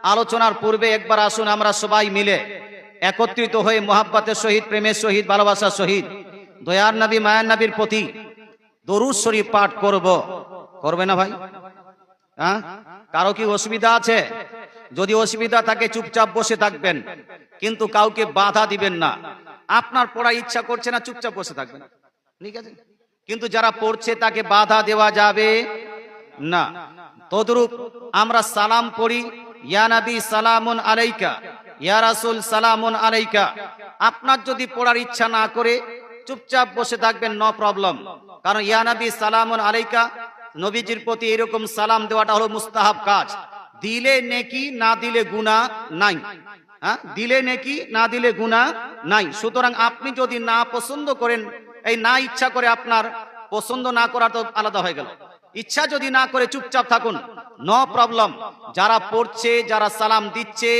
আলোচনার পূর্বে একবার আসুন, আমরা সবাই মিলে একত্রিত হয়ে মোহাব্বতের সহিত, প্রেমের সহিত, ভালোবাসার সহিত, দয়ার নবী, মায়ার নবীর প্রতি দরুদ শরীফ পাঠ করব। করবে না ভাই? হ্যাঁ? কারও কি অসুবিধা আছে? যদি অসুবিধা থাকে, চুপচাপ বসে থাকবেন, কিন্তু কাউকে বাধা দিবেন না। আপনার পড়া ইচ্ছা করছে না, চুপচাপ বসে থাকবেন। ঠিক আছে? কিন্তু যারা পড়ছে, তাকে বাধা দেওয়া যাবে না। তদরূপ আমরা সালাম পড়ি ইয়া নবী সালামুন আলাইকা, ইয়া রাসূল সালামুন আলাইকা। আপনার যদি পড়ার ইচ্ছা না করে চুপচাপ বসে থাকবেন ন প্রবলেম কারণ ইয়া নবী সালামুন আলাইকা, নবীজির প্রতি এরকম সালাম দেওয়াটা হলো মুস্তাহাব কাজ। দিলে নেকি, না দিলে গুনাহ নাই। হ্যাঁ? দিলে নেকি, না দিলে গুনাহ নাই। সুতরাং আপনি যদি না পছন্দ করেন, এই না ইচ্ছা করে আপনার পছন্দ না করা তো আলাদা হয়ে গেল। ইচ্ছা যদি না করে চুপচাপ থাকুন নো প্রবলেম যারা পড়ছে, যারা সালাম দিচ্ছে,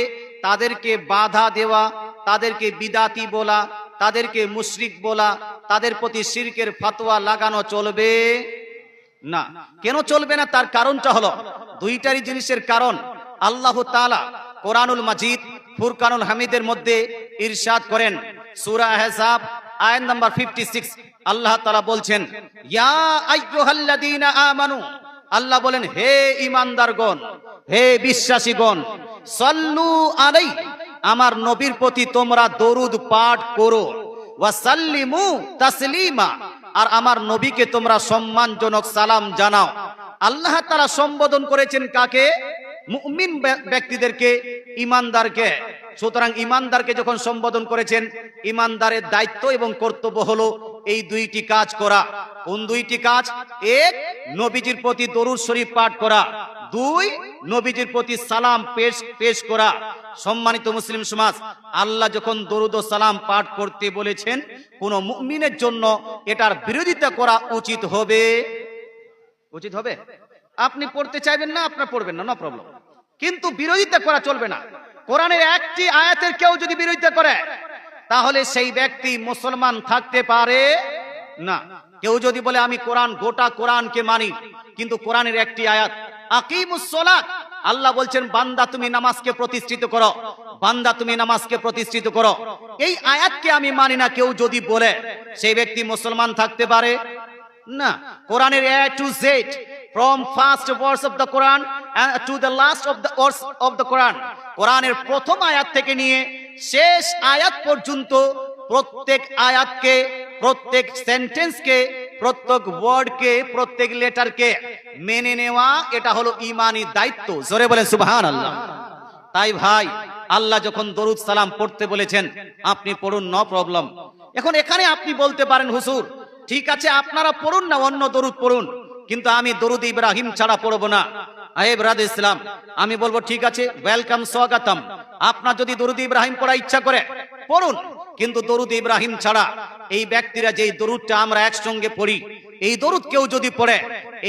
তাদেরকে বাধা দেওয়া, তাদেরকে বিদাতি বলা, তাদেরকে মুশরিক বলা, তাদের প্রতি শিরকের ফাতোয়া লাগানো চলবে না। কেন চলবে না? তার কারণটা হলো, দুইটারই জিনিসের কারণ। আল্লাহ তাআলা কোরআনুল মাজিদ, ফুরকানুল হামিদের মধ্যে ইরশাদ করেন। সূরা আহজাব, আয়াত নাম্বার 56 আল্লাহ তাআলা বলছেন, ইয়া আইয়ুহাল্লাযীনা আমানু আল্লাহ বলেন, হে ঈমানদারগণ, হে বিশ্বাসী বিশ্বাসীগণ, সাল্লু আলাই, আমার নবীর প্রতি তোমরা দরুদ পাঠ করো। তাসলিমা, আর আমার নবীকে তোমরা সম্মানজনক সালাম জানাও। আল্লাহ তারা সম্বোধন করেছেন কাকে? মুমিন ব্য- ব্যক্তিদেরকে ইমানদারকে সুতরাং ইমানদারকে যখন সম্বোধন করেছেন ইমানদারের দায়িত্ব এবং কর্তব্য হলো এই দুইটি কাজ করা। কোন দুইটি কাজ? এক, নবীজির প্রতি দরুদ শরীফ পাঠ করা। দুই, নবীজির প্রতি সালাম পেশ পেশ করা। সম্মানিত মুসলিম সমাজ, আল্লাহ যখন দরুদ ও সালাম পাঠ করতে বলেছেন, কোন মুমিনের জন্য এটার বিরোধিতা করা উচিত হবে? উচিত হবে? আপনি পড়তে চাইবেন না, আপনার পড়বেন না, নো প্রবলেম কিন্তু বিরোধিতা করা চলবে না। কোরআনের একটি আয়াতের কেউ যদি বিরোধিতা করে, তাহলে সেই ব্যক্তি মুসলমান থাকতে পারে না। কেউ যদি বলে, আমি কোরআন, গোটা কোরআনকে মানি, কিন্তু কোরআনের একটি আয়াত, আকিমুস সালাত, আল্লাহ বলছেন, বান্দা, তুমি নামাজকে প্রতিষ্ঠিত করো, বান্দা, তুমি নামাজকে প্রতিষ্ঠিত করো। এই আয়াতকে আমি মানি না, কেউ যদি বলে, সেই ব্যক্তি মুসলমান থাকতে পারে? না। কোরআনের A to Z from first words of the Quran to the last of the words of the Quran কোরআনের প্রথম আয়াত থেকে নিয়ে শেষ আয়াত পর্যন্ত প্রত্যেক আয়াতকে প্রত্যেক সেন্টেন্সকে, প্রত্যেক ওয়ার্ডকে, প্রত্যেক লেটারকে মেনে নেওয়া, এটা হলো ইমানি দায়িত্ব। জোরে বলে সুবহান আল্লাহ তাই ভাই, আল্লাহ যখন দরুদ সালাম পড়তে বলেছেন, আপনি পড়ুন, ন প্রবলেম। এখন এখানে আপনি বলতে পারেন হুসুর ঠিক আছে, আপনারা পড়ুন না, অন্য দরুদ পড়ুন, কিন্তু আমি দরুদ ইব্রাহিম ছাড়া পড়ব না। আয়েব রাদ ইসলাম, আমি বলব, ঠিক আছে, ওয়েলকাম, স্বাগতম। আপনার যদি দরুদ ইব্রাহিম পড়া ইচ্ছা করে, পড়ুন, কিন্তু দরুদ ইব্রাহিম ছাড়া এই ব্যক্তিরা যেই দরুদটা আমরা একসঙ্গে পড়ি, এই দরুদ কেউ যদি পড়ে,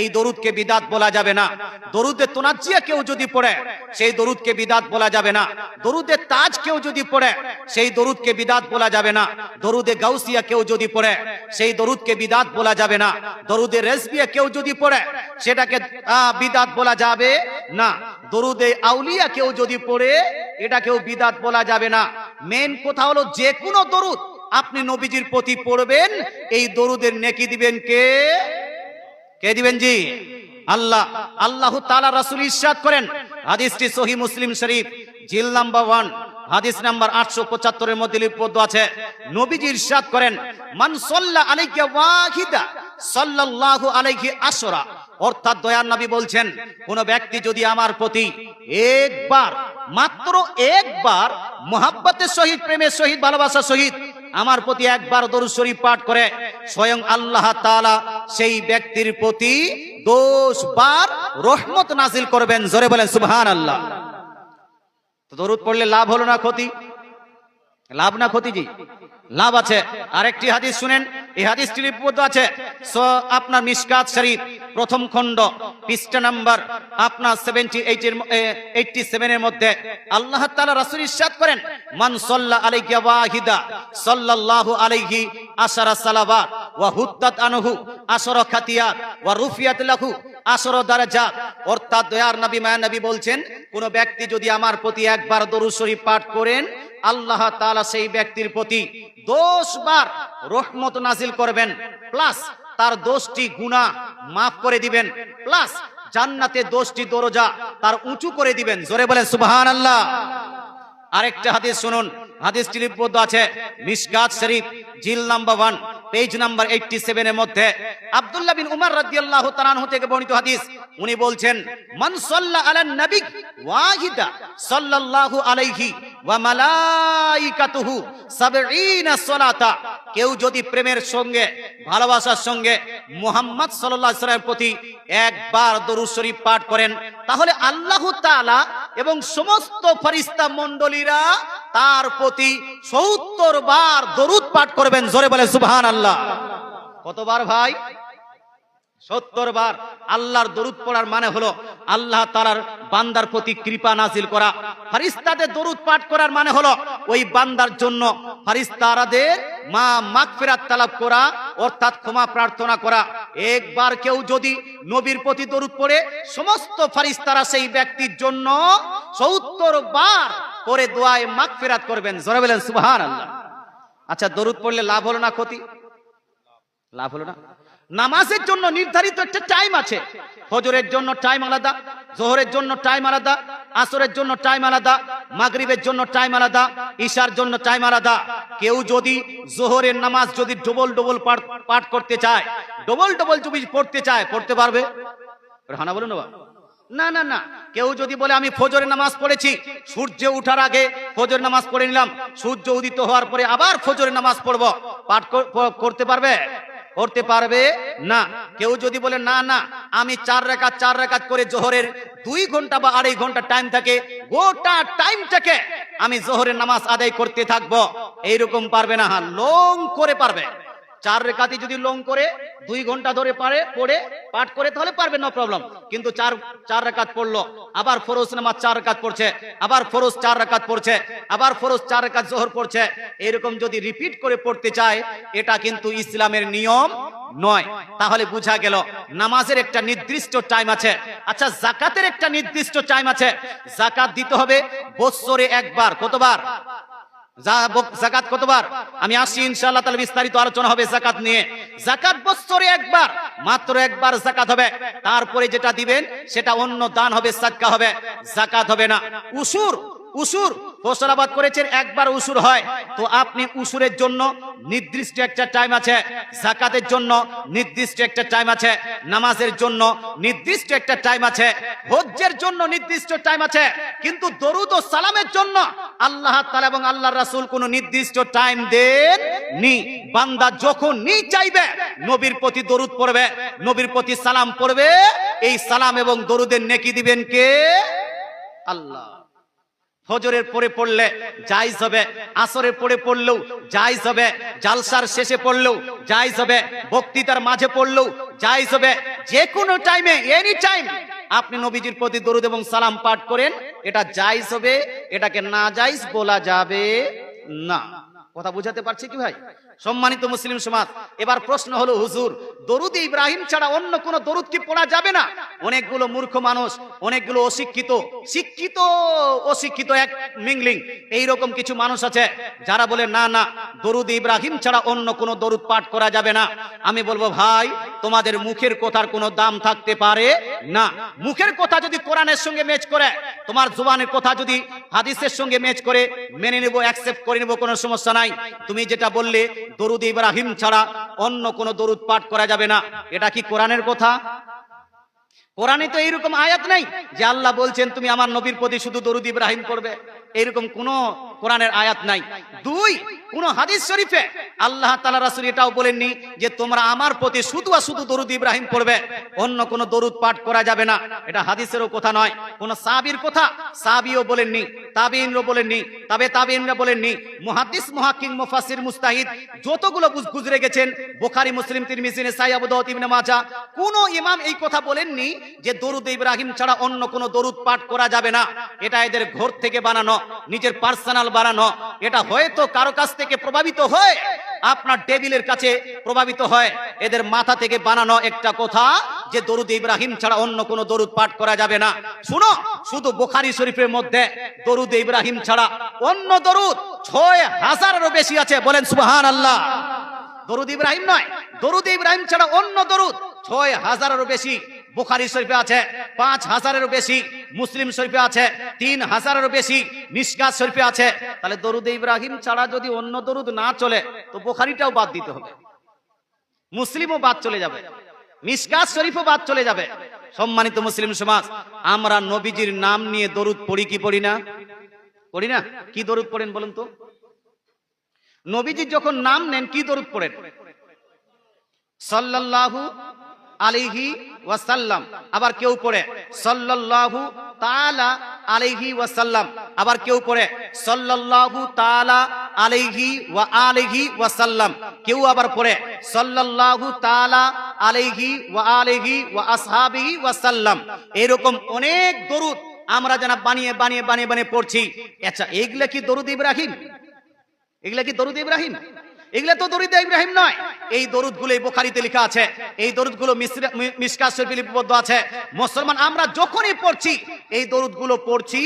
এই দরুদকে বিদাত বলা যাবে না। দরুদে তোনাজিয়া কেউ যদি পড়ে, সেই দরুদকে বিদাত বলা যাবে না। দরুদে তাজ কেউ যদি পড়ে, সেই দরুদকে বিদাত বলা যাবে না। দরুদে গাউসিয়া কেউ যদি পড়ে, সেই দরুদকে বিদাত বলা যাবে না। দরুদে রেসবিয়া কেউ যদি পড়ে, সেটাকে বিদাত বলা যাবে না। দরুদে আউলিয়া কেউ যদি পড়ে, এটাকেও বিদাত বলা যাবে না। মেন কথা হলো যে কোনো দরুদ আপনি নবীজির প্রতি পড়বেন, এই দরুদের নেকি দিবেন কে? কে দিবেন জি? আল্লাহ। আল্লাহ তালা রাসূল ইরশাদ করেন। হাদিসটি সহি মুসলিম শরীফ, জিল নাম্বার ওয়ান, হাদিস নাম্বার আটশো পঁচাত্তরের মধ্যে লিপিবদ্ধ আছে। নবীজি ইরশাদ করেন, মান সাল্লা আলাইকা ওয়াহিদা সাল্লাল্লাহু আলাইহি আসরা অর্থাৎ দয়ার নবী বলছেন, কোন ব্যক্তি যদি আমার প্রতি একবার, মাত্র একবার মোহাব্বতের সহিত, প্রেমের সহিত, ভালোবাসার সহিত আমার প্রতি একবার দরুদ শরীফ পাঠ করে স্বয়ং আল্লাহ তাআলা সেই ব্যক্তির প্রতি দোষ বার রহমত নাজিল করবেন। জোরে বলেন, সুবহানাল্লাহ। তো দরুদ পড়লে লাভ হলো না ক্ষতি? লাভ না ক্ষতি জি? লাভ আছে। আরেকটি হাদিস শুনেন। এই হাদিসটি লিপিবদ্ধ আছে। আপনার মিশকাত শরীফ। প্রথম খণ্ড, পৃষ্ঠা নাম্বার, আপনার সেভেন্টি এইটের এইটটি সেভেনের মধ্যে আল্লাহ তালা রাসূল ইরশাদ করেন, মান সাল্লা আলাইহি ওয়াহিদা, সাল্লাল্লাহু আলাইহি আশারা সালাবা ওয়া হুত্তাত আনহু আসর খাতিয়া, ওয়া রুফিয়াত লাহু আসর দারাজাত অর্থাৎ দয়ার নবী, মায়া নবী বলছেন, কোন ব্যক্তি যদি আমার প্রতি একবার দরুদ শরীফ পাঠ করেন, আল্লাহ তাআলা সেই ব্যক্তির প্রতি দশ বার রহমত নাজিল করবেন, প্লাস তার দোষটি গুনাহ মাফ করে দিবেন, প্লাস জান্নাতে দোষটি দরজা তার উঁচু করে দিবেন। জোরে বলেন, সুবহানাল্লাহ। আরেকটা হাদিস শুনুন, হাদিসটি লিপিবদ্ধ আছে মিশকাত শরীফ, জিল number one, page number eighty সেভেনের মধ্যে। আব্দুল্লাহ বিন উমর রাদিয়াল্লাহু তাআলা থেকে বর্ণিত হাদিস, উনি বলছেন, মান সাল্লা আলা নবী ওয়াহিদা সাল্লাল্লাহু আলাইহি ওয়া মালাইকাতুহু সাবঈনা সালাতা কেউ যদি প্রেমের সঙ্গে, ভালোবাসার সঙ্গে মুহাম্মদ আলাইহি সাল্লামের প্রতি একবার দরুদ শরীফ পাঠ করেন, তাহলে আল্লাহ তাআলা এবং সমস্ত ফরিস্তা মণ্ডলীরা তার প্রতি 70 বার দরুদ পাঠ করবেন। জোরে বলে সুবহান আল্লাহ কতবার ভাই? সত্তর বার আল্লাহর দরুদ পড়ার মানে হলো আল্লাহ তালার বান্দার প্রতি কৃপা নাজিল করা। ফারিস্তাদের দরুদ পাঠ করার মানে হলো ওই বান্দার জন্য ফারিস্তারাদের মা মাগফিরাত তালাব করা, অর্থাৎ ক্ষমা প্রার্থনা করা। একবার কেউ যদি নবীর প্রতি দরুদ পড়ে, সমস্ত ফারিস্তারা সেই ব্যক্তির জন্য সত্তর বার করে দোয়ায় মাগফিরাত করবেন। জোরে বলেন, সুবহানাল্লাহ। আচ্ছা দরুদ পড়লে লাভ হলো না ক্ষতি? লাভ হলো না? নামাজের জন্য নির্ধারিত একটা টাইম আছে। ফজরের জন্য টাইম আলাদা, জোহরের জন্য টাইম আলাদা, আসরের জন্য টাইম আলাদা, মাগরিবের জন্য টাইম আলাদা, ঈশার জন্য টাইম আলাদা। কেউ যদি জোহরের নামাজ যদি ডবল ডবল পাঠ করতে চায়, ডবল ডবল যদি পড়তে চায়, পড়তে পারবে? হানা বলুন না বাবা। না না না। কেউ যদি বলে, আমি ফজরের নামাজ পড়েছি, সূর্য উঠার আগে ফজর নামাজ পড়ে নিলাম, সূর্য উদিত হওয়ার পরে আবার ফজরের নামাজ পড়ব। পাঠ কর- করতে পারবে? করতে পারবে? না। কেউ যদি বলে, না না, আমি চার রেখাত চার রেখাত করে জোহরের দুই ঘণ্টা বা আড়াই ঘণ্টা টাইম থাকে, গোটা টাইমটাকে আমি জোহরের নামাজ আদায় করতে থাকব। এইরকম পারবে না হ্যাঁ লং করে পারবে। চার রেখাতি যদি লং করে, দুই ঘণ্টা ধরে পারে, পড়ে, পাঠ করে, তাহলে পারবে নো প্রবলেম কিন্তু চার চার রাকাত পড়ল, আবার ফরোজ নামাজ চার রাকাত পড়ছে, আবার ফরোজ চার রাকাত পড়ছে, আবার ফরোজ চার রাকাত জোহর পড়ছে, এরকম যদি রিপিট করে পড়তে চায়, এটা কিন্তু ইসলামের নিয়ম নয়। তাহলে বোঝা গেল, নামাজের একটা নির্দিষ্ট টাইম আছে। আচ্ছা জাকাতের একটা নির্দিষ্ট টাইম আছে। জাকাত দিতে হবে বৎসরে একবার, কতবার? জাকাত কতবার? আমি আসি ইনশাআল্লাহ তাহলে বিস্তারিত আলোচনা হবে জাকাত নিয়ে। জাকাত বছরে একবার, মাত্র একবার জাকাত হবে। তারপরে যেটা দিবেন, সেটা অন্য দান হবে, সাদকা হবে। জাকাত হবে না। উসুর উসুর ফসলাবাদ করেছেন, একবার উসুর হয়। তো আপনি উসুরের জন্য নির্দিষ্ট একটা টাইম আছে জাকাতের জন্য নির্দিষ্ট একটা টাইম আছে, নামাজের জন্য নির্দিষ্ট একটা টাইম আছে, হজ্জের জন্য নির্দিষ্ট টাইম আছে, কিন্তু দরুদ ও সালামের জন্য আল্লাহ তাআলা এবং আল্লাহর রাসূল কোনো নির্দিষ্ট টাইম দেন নি বান্দা যখন নি চাইবে, নবীর প্রতি দরুদ পড়বে, নবীর প্রতি সালাম পড়বে, এই সালাম এবং দরুদের নেকি দিবেন কে? আল্লাহ। ফজরের পরে পড়লে যাইজ হবে, আসরের পরে পড়লেও যাইজ হবে, জালসার শেষে পড়লেও যাইজ হবে, বক্তৃতার মাঝে পড়লেও যাইজ হবে। যে কোনো টাইমে এনি টাইম আপনি নবীজির প্রতি দরুদ এবং সালাম পাঠ করেন, এটা যাইজ হবে, এটাকে না যাইজ বলা যাবে না। কথা বুঝাতে পারছি কি ভাই? সম্মানিত মুসলিম সমাজ, এবার প্রশ্ন হলো, হুজুর, দরুদ ইব্রাহিম ছাড়া অন্য কোন দরুদ কি পড়া যাবে না? অনেকগুলো মূর্খ মানুষ, অনেকগুলো অশিক্ষিত, শিক্ষিত, অশিক্ষিত এক মিংলিং, এইরকম কিছু মানুষ আছে, যারা বলে, না না, দরুদ ইব্রাহিম ছাড়া অন্য কোনো দরুদ পাঠ করা যাবে না। আমি বলব, ভাই, তোমাদের মুখের কথার কোনো দাম থাকতে পারে না। মুখের কথা যদি কোরআনের সঙ্গে ম্যাচ করে, তোমার জুবানের কথা যদি হাদিসের সঙ্গে ম্যাচ করে, মেনে নেব অ্যাকসেপ্ট করে নেব, কোনো সমস্যা নাই। তুমি যেটা বললে দরুদ ইব্রাহিম ছাড়া অন্য কোনো দরুদ পাঠ করা যাবে না। এটা কি কোরআনের কথা? কোরআনে তো এইরকম আয়াত নাই যে আল্লাহ বলছেন, তুমি আমার নবীর প্রতি শুধু দরুদ ইব্রাহিম করবে এইরকম কোন কোরআনের আয়াত নাই। দুই, কোন হাদিস শরীফে আল্লাহ তাআলা রাসূল এটাও বলেননি যে তোমরা আমার প্রতি শুধু আর শুধু দরুদ ইব্রাহিম পড়বে, অন্য কোন দরুদ পাঠ করা যাবে না। এটা হাদিসেরও কথা নয়, কোন সাহাবীর কথা সাহাবীও বলেননি তাবিইনও বলেননি, তবে তাবিইনরা বলেননি, মুহাদ্দিস মুহাক্কিক মুফাসসির, মুস্তাহিদ যতগুলো গুজরে গেছেন, বুখারী, মুসলিম, তিরমিজি, নেসাই, আবু দাউদ কোন ইমাম এই কথা বলেননি যে দরুদ ইব্রাহিম ছাড়া অন্য কোন দরুদ পাঠ করা যাবে না। এটা এদের ঘর থেকে বানানো, নিজের পার্সোনাল বানানো এটা হয়তো কারও কাছ থেকে প্রভাবিত হয়ে আপনার টেবিলের কাছে প্রভাবিত হয়। এদের মাথা থেকে বানানো একটা কথা যে দরুদ ইব্রাহিম ছাড়া অন্য কোনো দরুদ পাঠ করা যাবে না। শুনো, শুধু বোখারি শরীফের মধ্যে দরুদ ইব্রাহিম ছাড়া অন্য দরুদ ছয় হাজারেরও বেশি আছে। বলেন সুবহান আল্লাহ দরুদ ইব্রাহিম নয়, দরুদ ইব্রাহিম ছাড়া অন্য দরুদ ছয় হাজারেরও বেশি। বুখারি শরীফে আছে, পাঁচ হাজারেরও বেশি মুসলিম শরীফে আছে, তিন হাজারেরও বেশি মিসকাত শরীফে আছে। তাহলে দরুদ ইব্রাহিম ছাড়া যদি অন্য দরুদ না চলে, তো বুখারিটাও বাদ দিতে হবে। মুসলিমও বাদ চলে যাবে, মিসকাত শরীফও বাদ চলে যাবে। সম্মানিত মুসলিম সমাজ, আমরা নবীজির নাম নিয়ে দরুদ পড়ি কি পড়ি না? পড়ি না? কি দরুদ পড়েন বলুন তো? নবীজি যখন নাম নেন, কি দরুদ পড়েন? সাল্লাল্লাহু আলাইহি ওয়াসাল্লাম। আবার কেউ পড়ে, সাল্লাল্লাহু তাআলা আলাইহি ওয়াসাল্লাম। আবার কেউ পড়ে, সাল্লাল্লাহু তাআলা আলাইহি ওয়া আলিহি ওয়াসাল্লাম। কেউ আবার পড়ে, সাল্লাল্লাহু তাআলা আলাইহি ওয়া আলিহি ওয়া আসহাবিহি ওয়াসাল্লাম। এরকম অনেক দরুদ আমরা যারা বানিয়ে বানিয়ে বানিয়ে বানিয়ে পড়ছি। আচ্ছা এইগুলা কি দরুদ ইব্রাহিম? এগুলা কি দরুদ ইব্রাহিম? এগুলা তো দরুদ ইব্রাহিম নয়। এই দরুদগুলো বোখারিতে লেখা আছে। এই দরুদগুলো মিসকাত শরীফে লিপিবদ্ধ আছে। মুসলমান, আমরা যখনই পড়ছি, এই দরুদগুলো পড়ছি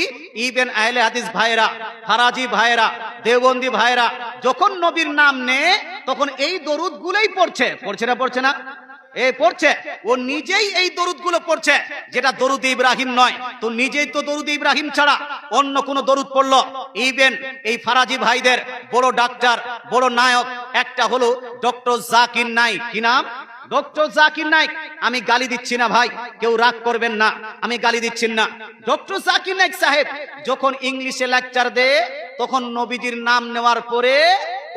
ইবেন আহলে হাদিস ভাইরা ফারাজি ভাইরা দেওবন্দি ভাইরা যখন নবীর নাম নে তখন এই দরুদ গুলোই পড়ছে। পড়ছে না পড়ছে না? এ পড়ছে। ও নিজেই এই দরুদগুলো পড়ছে, যেটা দরুদ ইব্রাহিম নয়। তো নিজেই তো দরুদ ইব্রাহিম ছাড়া অন্য কোন দরুদ পড়ল। ইবেন এই ফারাজি ভাইদের বড় ডাক্তার, বড় নায়ক, একটা হলো ডক্টর জাকির নাইক। কি নাম? ডক্টর জাকির নাইক। আমি গালি দিচ্ছি না ভাই, কেউ রাগ করবেন না, আমি গালি দিচ্ছি না। ডক্টর জাকির নাইক সাহেব, যখন ইংলিশে লেকচার দেয়, তখন নবীজির নাম নেওয়ার পরে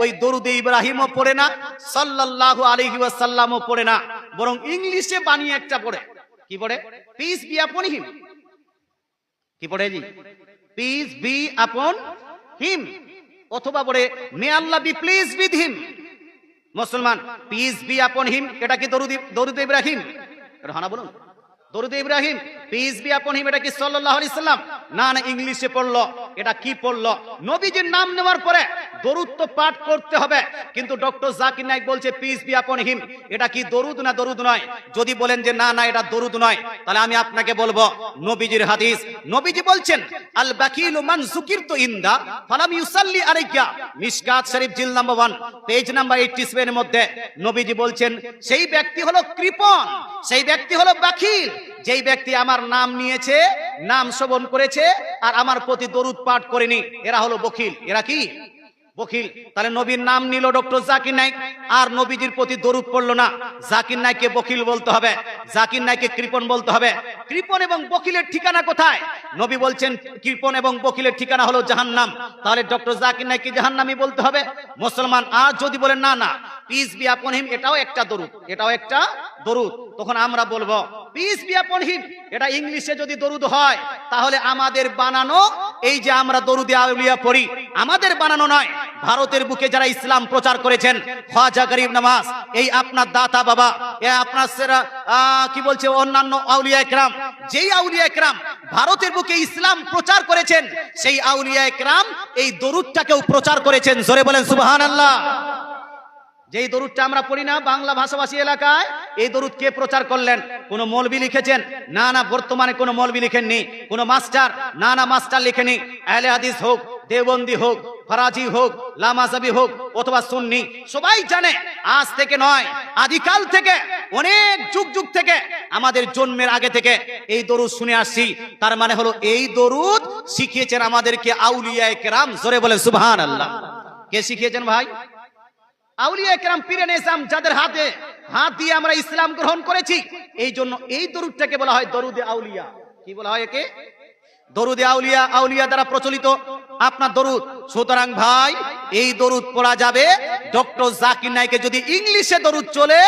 ওই দরুদে ইব্রাহিমও পড়ে না, সাল্লাল্লাহু আলাইহি ওয়াসাল্লামও পড়ে না, বরং ইংলিশে বানিয়ে একটা পড়ে। কি পড়ে? পিস বি আপন হিম কি পড়ে জি? পিস বি আপন হিম অথবা পড়ে may Allah be pleased with him মুসলমান পিস বি আপন হিম এটা কি দরুদ দরুদ ইব্রাহিম? এটা হানা বলুন। দরুদ ইব্রাহিম পিস বি আপন হিম এটা কি সাল্লাল্লাহু আলাইহি সাল্লাম? না না, ইংলিশে পড়ল। এটা কি পড়ল? নবীজির নাম নেওয়ার পরে দরুদ তো পাঠ করতে হবে, কিন্তু ডক্টর জাকির নাইক বলছে পিস বি আপন হিম এটা কি দরুদ না দরুদ নয়? যদি বলেন যে, না না, এটা দরুদ নয়, তাহলে আমি আপনাকে বলব, নবীজির হাদিস। নবীজি বলছেন, আল বাকিলু মান যুকিরতু ইনদা ফালাম ইউসাল্লি আলাইকা মিশকাত শরীফ, জিল নাম্বার 1 পেজ নাম্বার 87 এর মধ্যে নবীজি বলছেন, সেই ব্যক্তি হলো কৃপণ, সেই ব্যক্তি হলো বাকিল। যেই ব্যক্তি আমার নাম নিয়েছে, নাম শ্রবণ করেছে আর আমার প্রতি দরুদ পাঠ করেনি, এরা হলো বকিল এরা কি? বকিল তাহলে নবীর নাম নিল ডক্টর জাকির নাইক, আর নবীজির প্রতি দরুদ পড়ল না। জাকির নাইককে বকিল বলতে হবে, জাকির নাইককে কৃপণ বলতে হবে। কৃপণ এবং বকিলের ঠিকানা কোথায়? নবী বলছেন কৃপন এবং বকিলের ঠিকানা হলো জাহান্নাম। তাহলে ডক্টর জাকির নাইককে জাহান্নামি বলতে হবে? মুসলমান আর যদি বলেন না না পিস বি আপন হিম এটাও একটা দরুদ, এটাও একটা দরুদ। তখন আমরা বলব পিস বি হিম এটা ইংলিশে যদি দরুদ হয়, তাহলে আমাদের বানানো, এই যে আমরা দরুদে আউলিয়া পড়ি, আমাদের বানানো নয়। ভারতের বুকে যারা ইসলাম প্রচার করেছেন খাজা গরিব নামাজ, এই আপনার দাতা বাবা, এ আপনার কি বলছে, অন্যান্য আউলিয়া একরাম, যেই আউলিয়া একরাম ভারতের বুকে ইসলাম প্রচার করেছেন, সেই আউলিয়া একরাম এই দরুদটাকেও প্রচার করেছেন। জোরে বলেন, সুবহানাল্লাহ। যেই দরুদটা আমরা পড়ি না বাংলা ভাষাভাষী এলাকায়, এই দরুদ কে প্রচার করলেন? কোন মৌলবি লিখেছেন? না না, বর্তমানে কোনো মৌলবি লিখেননি। কোন মাস্টার? না না, মাস্টার লিখেনি। আহলে হাদিস হোক, দেওবন্দি হোক, ফরাজি হোক লামাজাবি হোক, অথবা সুন্নি, সবাই জানে, আজ থেকে নয়, আদিকাল থেকে, অনেক যুগ যুগ থেকে, আমাদের জন্মের আগে থেকে এই দরুদ শুনে আসছি। তার মানে হলো, এই দরুদ শিখিয়েছেন আমাদেরকে আউলিয়া কেরাম জোরে বলে সুবহান আল্লাহ কে শিখিয়েছেন ভাই? আউলিয়া একরাম পীরেন ইসলাম যাদের হাতে হাত দিয়ে আমরা ইসলাম গ্রহণ করেছি এই জন্য এই দরুদটাকে বলা হয় দরুদে আউলিয়া। কি বলা হয় একে? দরুদে আউলিয়া আউলিয়া দ্বারা প্রচলিত আপনার দরুদ। সুতরাং ভাই, এই দরুদ পড়া যাবে ডক্টর জাকির নাইকে। যদি ইংলিশে দরুদ চলে,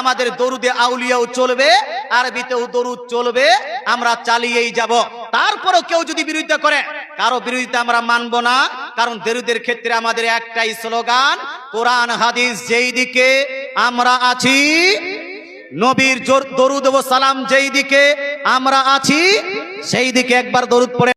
আমাদের দরুদে আউলিয়াও চলবে, আরবিতেও দরুদ চলবে, আমরা চালিয়েই যাব। তারপরও কেউ যদি বিরোধিতা করে, কারও বিরোধিতা আমরা মানব না, কারণ দরুদের ক্ষেত্রে আমাদের একটাই স্লোগান কোরআন, হাদিস যেই দিকে আমরা আছি, নবীর দরুদ ও সালাম যেই দিকে আমরা আছি, সেই দিকে একবার দরুদ পড়ে